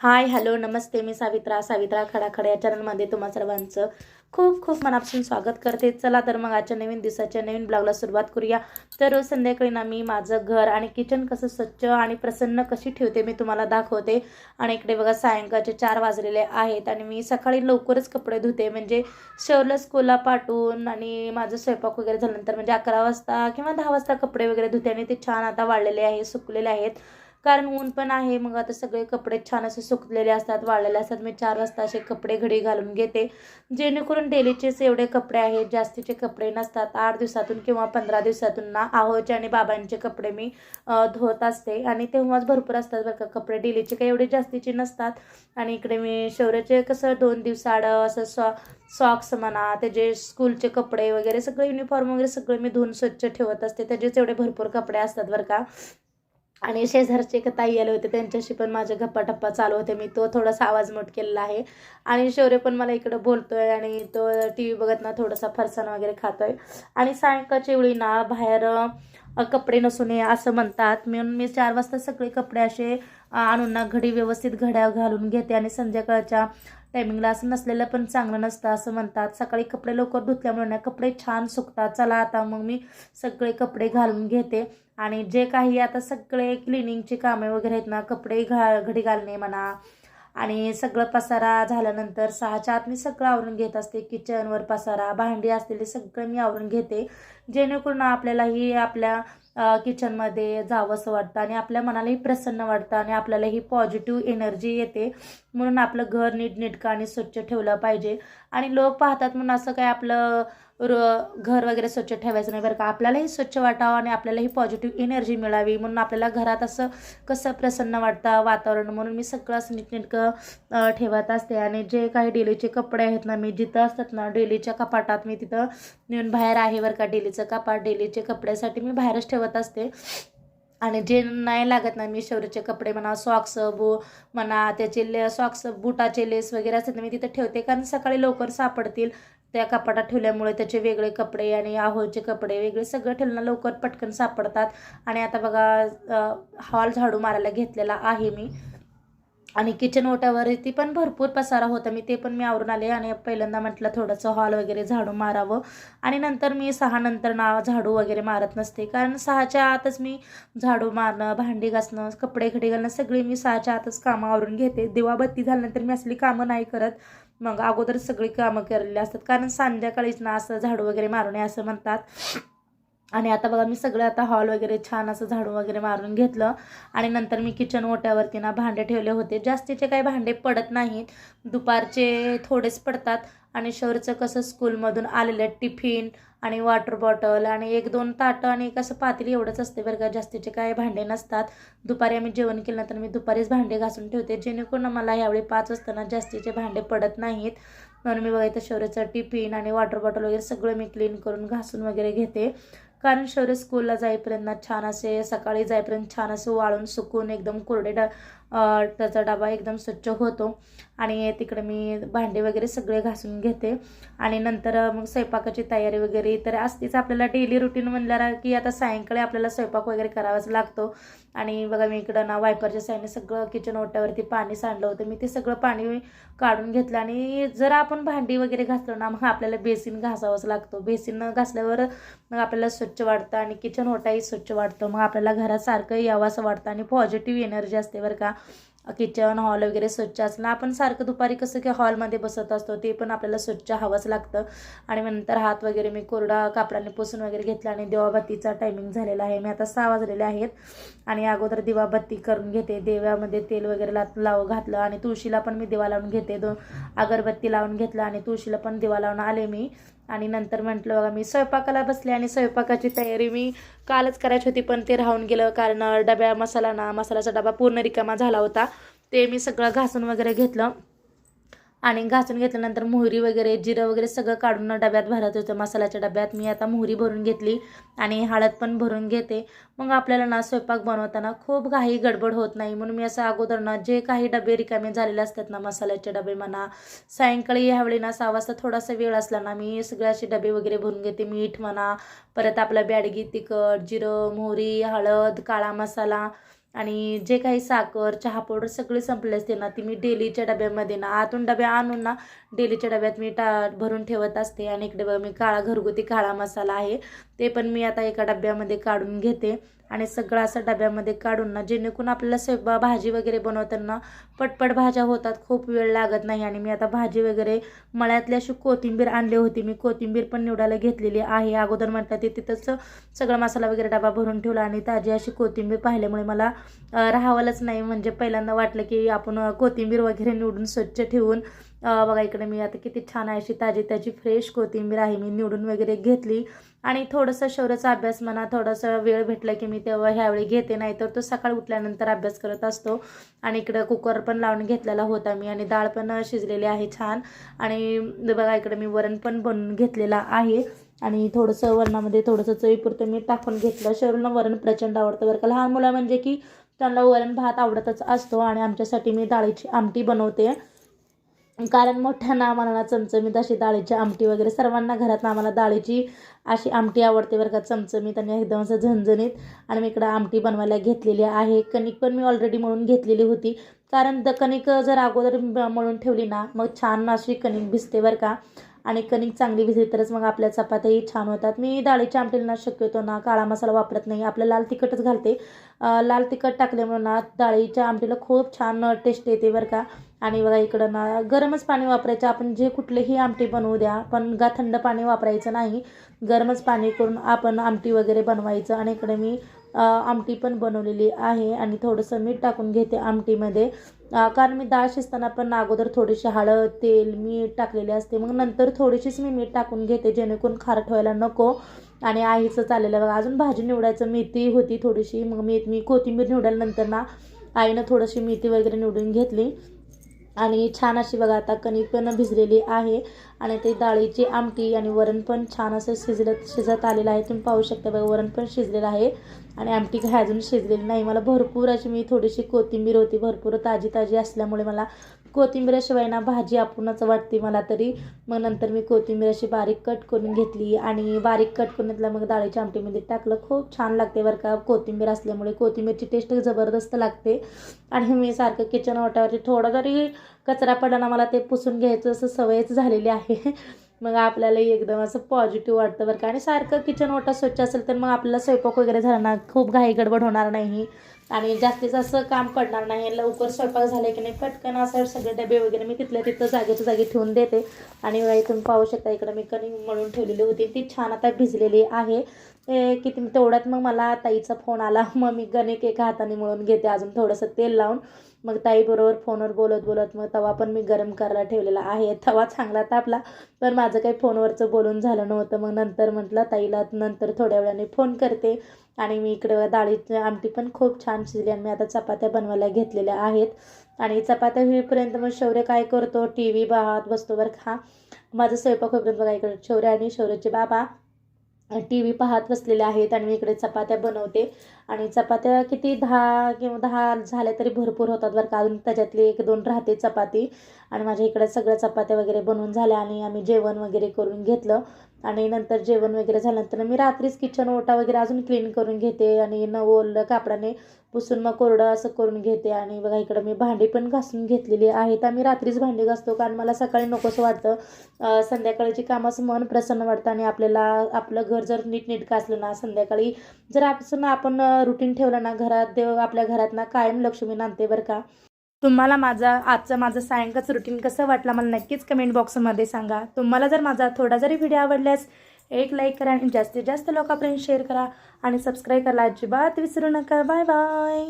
Hi hello नमस्ते. मी सावित्रा सावित्रा खडाखड या चॅनलमध्ये तुम्हा सर्वांचं खूप खूप मनापासून स्वागत करते. चला तर मग आजच्या नवीन दिवसाच्या नवीन ब्लॉगला सुरुवात करूया. तर रोज संध्याकाळी ना मी माझं घर आणि किचन कसं स्वच्छ आणि प्रसन्न कशी ठेवते मी तुम्हाला दाखवते. आणि इकडे बघा सायंकाळचे चार वाजलेले आहेत आणि मी सकाळी लवकरच कपडे धुते. म्हणजे शवलं स्कूलला पाठवून आणि माझं स्वयंपाक वगैरे झाल्यानंतर म्हणजे अकरा वाजता किंवा दहा वाजता कपडे वगैरे धुते आणि ते छान आता वाढलेले आहे सुकलेले आहेत. कारण ऊन पण आहे. मग आता सगळे कपडे छान असे सुकलेले असतात वाळलेले असतात. मी चार वाजता असे कपडे घडी घालून घेते. जेणेकरून डेलीचेच एवढे कपडे आहेत जास्तीचे कपडे नसतात. आठ दिवसातून किंवा पंधरा दिवसातून ना आहोचे आणि बाबांचे कपडे मी धुवत असते. आणि तेव्हाच भरपूर असतात बरं का कपडे. डेलीचे काही एवढे जास्तीचे नसतात. आणि इकडे मी शौर्याचे कसं दोन दिवसाआड असं सॉ सॉक्स म्हणा त्याचे स्कूलचे कपडे वगैरे सगळे युनिफॉर्म वगैरे सगळे मी धुवून स्वच्छ ठेवत असते. त्याचेच एवढे भरपूर कपडे असतात बरं का. आणि शेजारचे एक ताई आले होते त्यांच्याशी पण माझे गप्पा टप्पा चालू होते. मी तो थोडासा आवाज मोठ केलेला आहे. आणि शौर्य पण मला इकडं बोलतोय आणि तो टी व्ही बघत ना थोडासा फरसाण वगैरे खातोय. आणि सायंकाळच्या वेळी ना बाहेर कपडे नसू नये असं म्हणतात. म्हणून मी चार वाजता सगळे कपडे असे आणून ना घडी व्यवस्थित घड्या घालून घेते आणि संध्याकाळच्या टायमिंगला असं नसलेलं पण चांगलं नसतं असं म्हणतात. सकाळी कपडे लवकर धुतल्यामुळे ना कपडे छान सुकतात. चला आता मग मी सगळे कपडे घालून घेते. आणि जे काही आता सगळे क्लिनिंगची कामे वगैरे आहेत ना कपडे घा घडी घालणे म्हणा आणि सगळं पसारा झाल्यानंतर सहाच्या आत मी सगळं आवरून घेत असते. किचनवर पसारा भांडी असलेले सगळं मी आवरून घेते. जेणेकरून आपल्यालाही आपल्या किचनमध्ये जावंसं वाटतं आणि आपल्या मनालाही प्रसन्न वाटतं आणि आपल्यालाही पॉझिटिव्ह एनर्जी येते. म्हणून आपलं घर नीटनेटकं आणि स्वच्छ ठेवलं पाहिजे. आणि लोक पाहतात म्हणून असं काय आपलं र घर वगैरे स्वच्छ ठेवायचं नाही बरं का. आपल्यालाही स्वच्छ वाटावं आणि आपल्यालाही पॉझिटिव्ह एनर्जी मिळावी. म्हणून आपल्याला घरात असं कसं प्रसन्न वाटतं वातावरण म्हणून मी सगळं असं नीटनेटकं ठेवत असते. आणि जे काही डेलीचे कपडे आहेत ना मी जिथं असतात ना डेलीच्या कपाटात मी तिथं नेऊन बाहेर आहे बरं का डेलीचं कपाट डेलीचे कपड्यासाठी मी बाहेरच ठेवत असते. आणि जे नाही लागत ना मी शौर्याचे कपडे म्हणा सॉक्स बू म्हणा त्याचे ले सॉक्स बुटाचे लेस वगैरे असतात मी तिथं ठेवते. कारण सकाळी लवकर सापडतील त्या कपाटात ठेवल्यामुळे त्याचे वेगळे कपडे आणि आहोचे कपडे वेगळे सगळं ठेवलं लवकर पटकन सापडतात. आणि आता बघा हॉल झाडू मारायला घेतलेला आहे मी. आणि किचन ओट्यावरती पण भरपूर पसारा होता. मी ते पण मी आवरून आले आणि पहिल्यांदा म्हटलं थोडंसं हॉल वगैरे झाडू मारावं. आणि नंतर मी सहा नंतर ना झाडू वगैरे मारत नसते. कारण सहाच्या आतच मी झाडू मारणं भांडी घासणं कपडे खडे घालणं सगळी मी सहाच्या आतच कामं आवरून घेते. दिवाबत्ती झाल्यानंतर मी असली कामं नाही करत. मग अगोदर सगळी कामं केलेली असतात. कारण संध्याकाळीच ना असं झाडू वगैरे मारू नये असं म्हणतात. आणि आता बघा मी सगळं आता हॉल वगैरे छान असं झाडू वगैरे मारून घेतलं. आणि नंतर मी किचन ओट्यावरती ना भांडे ठेवले होते. जास्तीचे काही भांडे पडत नाहीत. दुपारचे थोडेच पडतात. आणि शहरचं कसं स्कूलमधून आलेलं टिफिन आणि वॉटर बॉटल आणि एक दोन ताटं आणि एक असं पातळी एवढंच असते बरं का. जास्तीचे काय भांडे नसतात. दुपारी आम्ही जेवण केलं तर मी दुपारीच भांडे घासून ठेवते. जेणेकरून मला यावेळी पाच असताना जास्तीचे भांडे पडत नाहीत. म्हणून मी बघायचं शौर्याचं टिफिन आणि वॉटर बॉटल वगैरे सगळं मी क्लीन करून घासून वगैरे घेते. कारण शौर्य स्कूलला जाईपर्यंत ना छान असे सकाळी जाईपर्यंत छान असं वाळून सुकून एकदम कोरडे डा त्याचा डबा एकदम स्वच्छ होतो. आणि तिकडे मी भांडे वगैरे सगळे घासून घेते. आणि नंतर मग स्वयंपाकाची तयारी वगैरे तर असतीच आपल्याला डेली रुटीन म्हणल्यावर की आता सायंकाळी आपल्याला स्वयंपाक वगैरे करावाच लागतो. आणि बघा मी इकडं ना वायपरच्या साईडने सगळं किचन ओट्यावरती पाणी सांडलं होतं. मी ते सगळं पाणी काढून घेतलं आणि जर आपण भांडी वगैरे घासलो ना मग आपल्याला बेसिन घासावंच लागतो. बेसिन घासल्यावर मग आपल्याला स्वच्छ वाटतं आणि किचन ओटाही स्वच्छ वाटतं. मग आपल्याला घरात सारखं यावं असं वाटतं आणि पॉझिटिव्ह एनर्जी असते बरं का. किचन हॉल वगैरे स्वच्छ असणं आपण सारखं दुपारी कसं की हॉलमध्ये बसत असतो ते पण आपल्याला स्वच्छ हवंच लागतं. आणि नंतर हात वगैरे मी कोरडा कापडाने पुसून वगैरे घेतला आणि दिवाबत्तीचा टायमिंग झालेला आहे. मी आता सहा वाजलेले आहेत आणि अगोदर दिवाबत्ती करून घेते. देव्यामध्ये तेल वगैरे ला लाव घातलं आणि तुळशीला पण मी दिवा लावून घेते. दोन अगरबत्ती लावून घेतलं आणि तुळशीला पण दिवा लावून आले मी. आणि नंतर म्हटलं बघा मी स्वयंपाकाला बसले आणि स्वयंपाकाची तयारी मी कालच करायची होती पण ते राहून गेलं कारण डब्या मसाला ना मसाल्याचा डबा पूर्ण रिकामा झाला होता. ते मी सगळं घासून वगैरे घेतलं. आणि घासून घेतल्यानंतर मोहरी वगैरे जिरं वगैरे सगळं काढून डब्यात भरत होतं. मसाल्याच्या डब्यात मी आता मोहरी भरून घेतली आणि हळद पण भरून घेते. मग आपल्याला ना स्वयंपाक बनवताना खूप काही गडबड होत नाही. म्हणून मी असं अगोदर ना जे काही डबे रिकामे झालेले असतात ना मसाल्याचे डबे म्हणा सायंकाळी ह्यावेळी ना सहा वाजता थोडासा वेळ असला ना मी सगळे असे डबे वगैरे भरून घेते. मीठ म्हणा परत आपला बॅडगी तिखट जिरं मोहरी हळद काळा मसाला आणि जे काही साखर चहा पावडर सगळे संपले असते ना ती मी डेलीच्या डब्यामध्ये ना आतून डब्या आणून ना डेलीच्या डब्यात मी टा भरून ठेवत असते. आणि इकडे बघा मी काळा घरगुती काळा मसाला आहे. ते पण मी आता एका डब्यामध्ये काढून घेते. आणि सगळं असं डब्यामध्ये काढून ना जेणेकरून आपल्याला स्वयंपाक भाजी वगैरे बनवताना पटपट भाज्या होतात खूप वेळ लागत नाही. आणि मी आता भाजी वगैरे मळ्यातली अशी कोथिंबीर आणली होती. मी कोथिंबीर पण निवडायला घेतलेली आहे. अगोदर म्हटलं ते तिथंच सगळं मसाला वगैरे डबा भरून ठेवला आणि ताजी अशी कोथिंबीर पाहिल्यामुळे मला राहावलंच राहावंच नाही. म्हणजे पहिल्यांदा वाटलं की आपण कोथिंबीर वगैरे निवडून स्वच्छ ठेवून बघा इकडे मी आता किती छान आहे अशी ताजी त्याची फ्रेश कोथिंबीर आहे मी निवडून वगैरे घेतली. आणि थोडंसं शौर्याचा अभ्यास म्हणा थोडासा वेळ भेटला की मी तेव्हा ह्यावेळी घेते नाही तर तो सकाळ उठल्यानंतर अभ्यास करत असतो. आणि इकडं कुकर पण लावून घेतलेला होता मी आणि डाळ पण शिजलेली आहे छान. आणि बघा इकडे मी वरण पण बनवून घेतलेला आहे. आणि थोडंसं वरणामध्ये थोडंसं चवीपुरतं मी टाकून घेतलं. शरीरला वरण प्रचंड आवडतं बरं का. लहान मुलं म्हणजे की त्यांना वरण भात आवडतच असतो आणि आमच्यासाठी मी डाळीची आमटी बनवते. कारण मोठ्यांना आम्हाला चमचमीत अशी डाळीची आमटी वगैरे सर्वांना घरात आम्हाला डाळीची अशी आमटी आवडते बरं का चमचमीत आणि एकदम असं झणझणीत. आणि मी इकडं आमटी बनवायला घेतलेली आहे. कणिक पण मी ऑलरेडी म्हणून घेतलेली होती. कारण द कणिक जर अगोदर म्हणून मळून ठेवली ना मग छान अशी कणिक भिजते बरं का. आणि कणिक चांगली भिजली तरच मग आपल्या चपात्याही छान होतात. मी डाळीच्या आमटीला शक्यतो ना काळा मसाला वापरत नाही. आपलं लाल तिखटच घालते. लाल तिखट टाकल्यामुळे ना डाळीच्या आमटीला खूप छान टेस्ट येते बरं का. आणि बघा इकडं ना गरमच पाणी वापरायचं. आपण जे कुठलेही आमटी बनवू द्या पण गा थंड पाणी वापरायचं नाही. गरमच पाणी करून आपण आमटी वगैरे बनवायचं. आणि इकडे मी आमटी पण बनवलेली आहे आणि थोडंसं मीठ टाकून घेते आमटीमध्ये. कारण मी डाळ शिजताना पण अगोदर थोडीशी हळद तेल मीठ टाकलेले असते. मग नंतर थोडीशीच मी मीठ टाकून घेते जेणेकरून खारट व्हायला नको. आणि आईचं चाललेलं बघा अजून भाजी निवडायचं मेथी होती थोडीशी. मग मी मी कोथिंबीर निवडल्यानंतर ना आईनं थोडीशी मेथी वगैरे निवडून घेतली. आणि छान अशी बघा आता कणिक पण भिजलेली आहे. आणि ते डाळीची आमटी आणि वरण पण छान असं शिजलं शिजत आलेलं आहे. तुम्ही पाहू शकता बघा वरण पण शिजलेलं आहे. आणि आमटी काय अजून शिजलेली नाही. मला भरपूर अशी मी थोडीशी कोथिंबीर होती. भरपूर ताजी ताजी असल्यामुळे मला कोथिंबीराशिवाय ना भाजी आपणच वाटते मला तरी. मग नंतर मी कोथिंबीर अशी बारीक कट करून घेतली आणि बारीक कट करून घेतला मग डाळीच्या आमटीमध्ये टाकलं. खूप छान लागते बरं का कोथिंबीर असल्यामुळे. कोथिंबीरची टेस्ट जबरदस्त लागते. आणि मी सारखं किचन ओट्यावरती थोडा जरी कचरा पडला मला ते पुसून घ्यायचं असं सवयच झालेली आहे. मग आपल्याला एकदम असं पॉझिटिव्ह वाटतं बरं का. आणि सारखं किचन ओटा स्वच्छ असेल तर मग आपल्याला स्वयंपाक वगैरे झाला ना खूप घाई गडबड होणार नाही. आणि जास्तीत जास्त काम पडणार नाही. लवकर स्वयंपाक झाले की नाही पटकन असं सगळे डबे वगैरे मी तिथल्या तिथं जागेच्या जागी ठेवून देते. आणि बघा इथून पाहू शकता इकडं मी कणी मळून ठेवलेली होती. ती छान आता भिजलेली आहे. ते किती तेवढ्यात मग मला ताईचा फोन आला. मग मी गणिक एका हाताने मळून घेते. अजून थोडंसं तेल लावून. मग ताईबरोबर फोनवर बोलत बोलत मग तवा पण मी गरम करायला ठेवलेला आहे. तवा चांगला तापला पण माझं काही फोनवरचं बोलून झालं नव्हतं. मग नंतर म्हटलं ताईला नंतर थोड्या वेळाने फोन करते. आणि मी इकडं डाळीची आमटी पण खूप छान शिजली आणि मी आता चपात्या बनवायला घेतलेल्या आहेत. आणि चपात्या होईपर्यंत मग शौर्य काय करतो? टी व्ही पाहत बसतो बरं माझं स्वयंपाक होईपर्यंत बघा इकडे शौर्य आणि शौर्याचे बाबा. टी व्ही पाहत बसलेले आहेत आणि मी इकडे चपात्या बनवते. आणि चपात्या किती दहा किंवा दहा झाल्या तरी भरपूर होतात बरं का. अजून त्याच्यातली एक दोन राहते चपाती. आणि माझ्या इकडे सगळ्या चपात्या वगैरे बनवून झाल्या आणि आम्ही जेवण वगैरे करून घेतलं. आणि नंतर जेवण वगैरे झाल्यानंतर मी रात्रीच किचन ओटा वगैरे अजून क्लीन करून घेते आणि न ओलं कापडाने पुसून मग कोरडं असं करून घेते. आणि बघा इकडं मी भांडी पण घासून घेतलेली आहेत. आम्ही रात्रीच भांडी घासतो कारण मला सकाळी नकोसं वाटतं. संध्याकाळची कामाचं मन प्रसन्न वाटतं आणि आपल्याला आपलं घर जर नीटनेटकं असलं ना संध्याकाळी जर आपण आपण रुटीन ठेवलं ना घरात देव आपल्या घरात ना कायम लक्ष्मी नांदते बरं का. तुम्हाला माझा आजचं माझं सायंकाळचं रुटीन कसं वाटलं मला नक्कीच कमेंट बॉक्समध्ये सांगा. तुम्हाला जर माझा थोडा जरी व्हिडिओ आवडल्यास एक लाईक करा आणि जास्तीत जास्त लोकांपर्यंत शेअर करा. आणि सबस्क्राईब करायला अजिबात विसरू नका. Bye bye